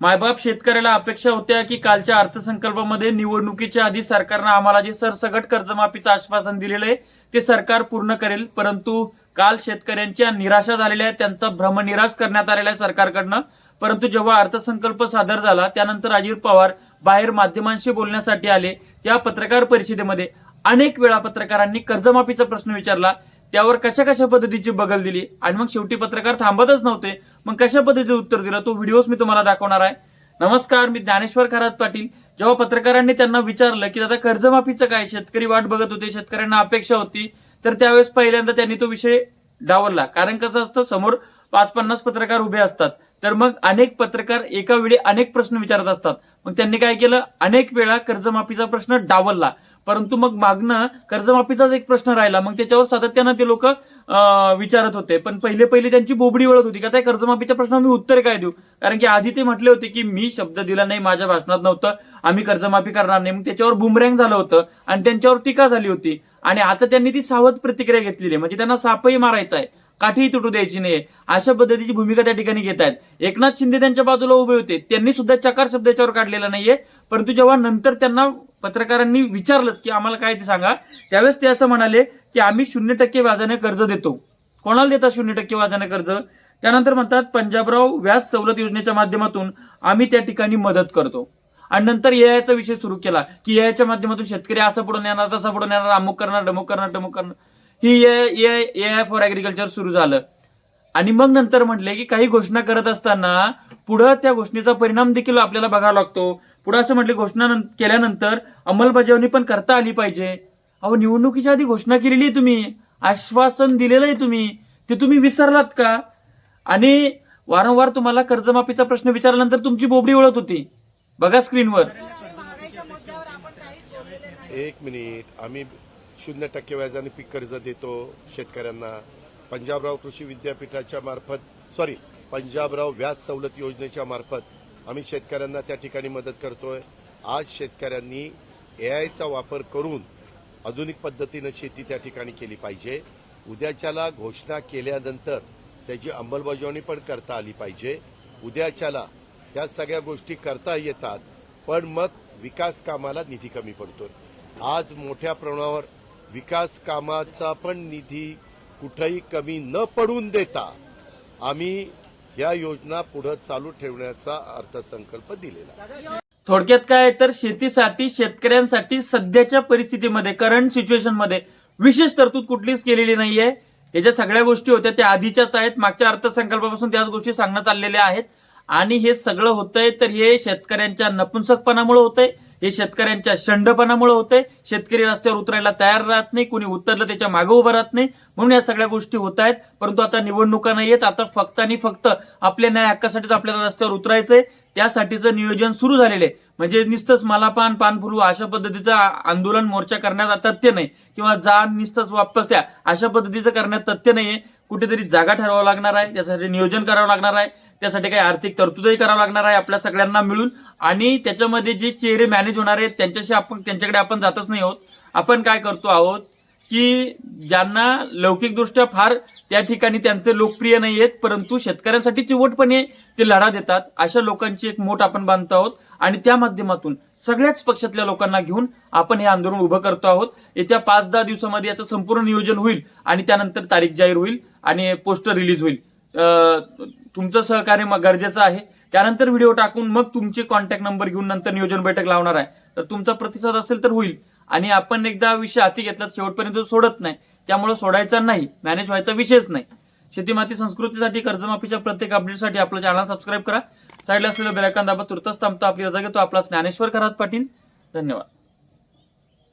मायबाप शेतकऱ्याला अपेक्षा होत्या की कालच्या अर्थसंकल्पामध्ये निवडणुकीच्या आधी सरकारनं आम्हाला जे सरसगट कर्जमाफीचं आश्वासन दिलेलं आहे ते सरकार पूर्ण करेल. परंतु काल शेतकऱ्यांच्या निराशा झालेल्या आहेत त्यांचा भ्रमनिराश करण्यात आलेला आहे सरकारकडनं. परंतु जेव्हा अर्थसंकल्प सादर झाला त्यानंतर अजित पवार बाहेर माध्यमांशी बोलण्यासाठी आले. त्या पत्रकार परिषदेमध्ये अनेक वेळा पत्रकारांनी कर्जमाफीचा प्रश्न विचारला. त्यावर कशा कशा पद्धतीची बगल दिली? आणि मग शेवटी पत्रकार थांबतच नव्हते. मग कशा पद्धतीचं उत्तर दिलं? तो व्हिडिओज मी तुम्हाला दाखवणार आहे. नमस्कार मी ज्ञानेश्वर खरात पाटील. जेव्हा पत्रकारांनी त्यांना विचारलं की दादा कर्जमाफीचं काय? शेतकरी वाट बघत होते शेतकऱ्यांना अपेक्षा होती. तर त्यावेळेस पहिल्यांदा त्यांनी तो विषय डावलला. कारण कसं असतं समोर पाच पन्नास पत्रकार उभे असतात. तर मग अनेक पत्रकार एका वेळी अनेक प्रश्न विचारत असतात. मग त्यांनी काय केलं? अनेक वेळा कर्जमाफीचा प्रश्न डावलला. परंतु मग मागणं कर्जमाफीचाच एक प्रश्न राहिला. मग त्याच्यावर सातत्यानं ते लोक विचारत होते. पण पहिले पहिले त्यांची बोबडी वळत होती. का त्या कर्जमाफीच्या प्रश्नावर मी उत्तर काय देऊ? कारण की आधी ते म्हटले होते की मी शब्द दिला नाही माझ्या भाषणात नव्हतं. आम्ही कर्जमाफी करणार नाही. मग त्याच्यावर बुमरँग झालं होतं आणि त्यांच्यावर टीका झाली होती. आणि आता त्यांनी ती सावध प्रतिक्रिया घेतलेली आहे. म्हणजे त्यांना सापही मारायचा आहे. काठीही तुटू द्यायची नाही अशा पद्धतीची भूमिका त्या ठिकाणी घेत आहेत. एकनाथ शिंदे त्यांच्या बाजूला उभे होते. त्यांनी सुद्धा चकार शब्द याच्यावर काढलेला नाहीये. परंतु जेव्हा नंतर त्यांना पत्रकारांनी विचारलंच की आम्हाला काय ते सांगा त्यावेळेस ते असं म्हणाले की आम्ही शून्य टक्के व्याजाने कर्ज देतो. कोणाला देतात शून्य टक्के व्याजाने कर्ज? त्यानंतर म्हणतात पंजाबराव व्याज सवलत योजनेच्या माध्यमातून आम्ही त्या ठिकाणी मदत करतो. आणि नंतर एआयचा विषय सुरू केला की एआयच्या माध्यमातून शेतकरी असं पुढून येणार तसं पुढून येणार अमुक करणार डमुक करणार डमुक करणार. ही एआय एआय फॉर ऍग्रिकल्चर सुरू झालं. आणि मग नंतर म्हटले की काही घोषणा करत असताना पुढं त्या घोषणेचा परिणाम देखील आपल्याला बघावा लागतो. पुढे असं म्हटले घोषणा केल्यानंतर अंमलबजावणी पण करता आली पाहिजे. अहो निवडणुकीच्या आधी घोषणा केलेली आहे तुम्ही. आश्वासन दिलेलं आहे तुम्ही. ते तुम्ही विसरलात का? आणि वारंवार तुम्हाला कर्जमाफीचा प्रश्न विचारल्यानंतर तुमची बोबडी ओळख होती. बघा स्क्रीनवर एक मिनिट. आम्ही शून्य टक्के व्याजाने पीक कर्ज देतो शेतकऱ्यांना. पंजाबराव कृषी विद्यापीठाच्या मार्फत सॉरी पंजाबराव व्याज सवलत योजनेच्या मार्फत आम्ही शेतकऱ्यांना त्या ठिकाणी मदत करतोय. आज शेतकऱ्यांनी एआयचा वापर करून आधुनिक पद्धतीनं शेती त्या ठिकाणी केली पाहिजे. उद्याच्याला घोषणा केल्यानंतर त्याची अंमलबजावणी पण करता आली पाहिजे. उद्याच्याला या सगळ्या गोष्टी करता येतात पण मग विकास कामाला निधी कमी पडतोय. आज मोठ्या प्रमाणावर विकास कामाचा पण निधी कुठेही कमी न पडून देता आम्ही या योजना पुढे चालू ठेवण्याचा अर्थसंकल्प दिलेला थोडक्यात काय तर शेतीसाठी शेतकऱ्यांसाठी सध्याच्या परिस्थितीमध्ये करंट सिच्युएशनमध्ये विशेष तरतूद कुठलीच केलेली नाहीये. हे ज्या सगळ्या गोष्टी होत्या त्या आधीच्याच आहेत. मागच्या अर्थसंकल्पापासून त्याच गोष्टी सांगण्यात आलेल्या आहेत. आणि हे सगळं होतंय तर हे शेतकऱ्यांच्या नपुंसकपणामुळे होतंय. हे शेतकऱ्यांच्या शंडपणामुळे होते शेतकरी रस्त्यावर उतरायला तयार राहत नाही. कोणी उतरलं त्याच्यामागे उभं राहत नाही. म्हणून या सगळ्या गोष्टी होत आहेत. परंतु आता निवडणुका नाही आहेत आता फक्त आणि फक्त आपल्या न्याय हक्कासाठीच आपल्याला रस्त्यावर उतरायचंय. त्यासाठीचं नियोजन सुरू झालेलं आहे. म्हणजे निस्तच मला पान पान अशा पद्धतीचं आंदोलन मोर्चा करण्यात तथ्य नाही. किंवा जा नुसतंच वापस या अशा पद्धतीचं करण्यात तथ्य नाहीये. कुठेतरी जागा ठरवावं लागणार आहे. त्यासाठी नियोजन करावं लागणार आहे. त्यासाठी काही आर्थिक तरतूदही करावं लागणार आहे आपल्या सगळ्यांना मिळून. आणि त्याच्यामध्ये जे चेहरे मॅनेज होणार आहेत त्यांच्याशी आपण त्यांच्याकडे आपण जातच नाही आहोत. आपण काय करतो आहोत की ज्यांना लौकिकदृष्ट्या फार त्या ठिकाणी त्यांचे लोकप्रिय नाही आहेत परंतु शेतकऱ्यांसाठी चिवटपणे ते लढा देतात. अशा लोकांची एक मोठ आपण बांधतो आहोत. आणि त्या माध्यमातून सगळ्याच पक्षातल्या लोकांना घेऊन आपण हे आंदोलन उभं करतो आहोत. येत्या पाच दहा दिवसामध्ये याचं संपूर्ण नियोजन होईल आणि त्यानंतर तारीख जाहीर होईल आणि पोस्टर रिलीज होईल. तुमचं सहकार्य गरजेचं आहे. त्यानंतर व्हिडिओ टाकून मग तुमचे कॉन्टॅक्ट नंबर घेऊन नंतर नियोजन बैठक लावणार आहे. तर तुमचा प्रतिसाद असेल तर होईल. आणि आपण एकदा विषय हाती घेतला शेवटपर्यंत सोडत नाही. त्यामुळे सोडायचा नाही मॅनेज व्हायचा विषयच नाही. शेतीमाती संस्कृतीसाठी कर्जमाफीच्या प्रत्येक अपडेटसाठी आपला चॅनल सबस्क्राईब करा. साईडला असलेलं बेलायकॉन दाबा तुर्तच थांबतो. आपली रजा घेतो. आपला ज्ञानेश्वर खरात पाटील. धन्यवाद.